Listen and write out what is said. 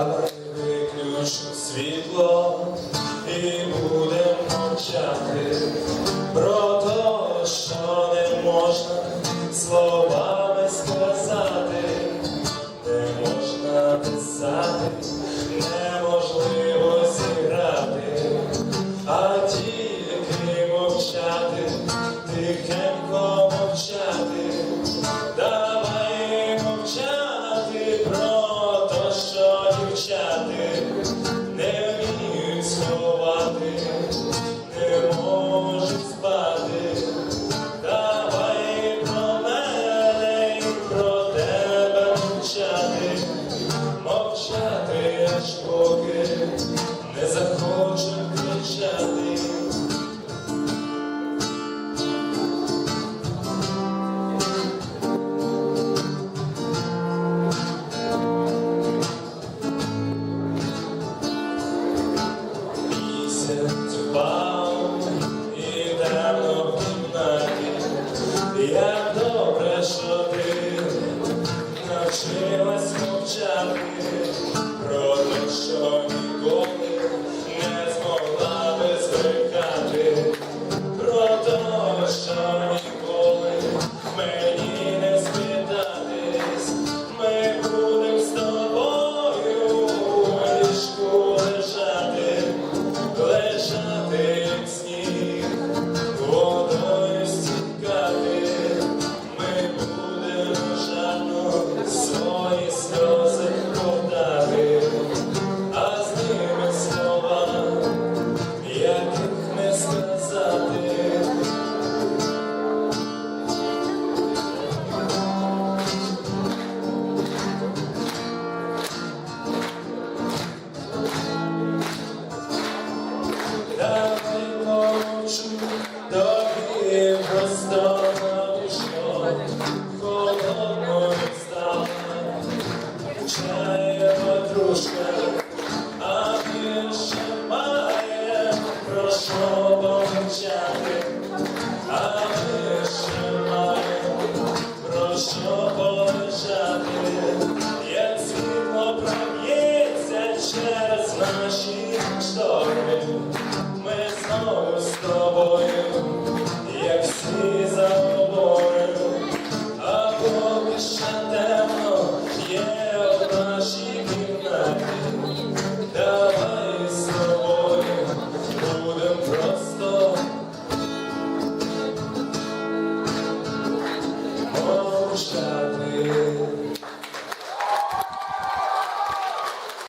Я не світло і будемо мовчати. спав і давно в кімнаті, як добре, що ти навчилась мовчати. подружка, а більше має, прошу помчати, а більше має, прошу помчати, як світло проб'ється через наші шторми, ми знову стоїмо. Christ.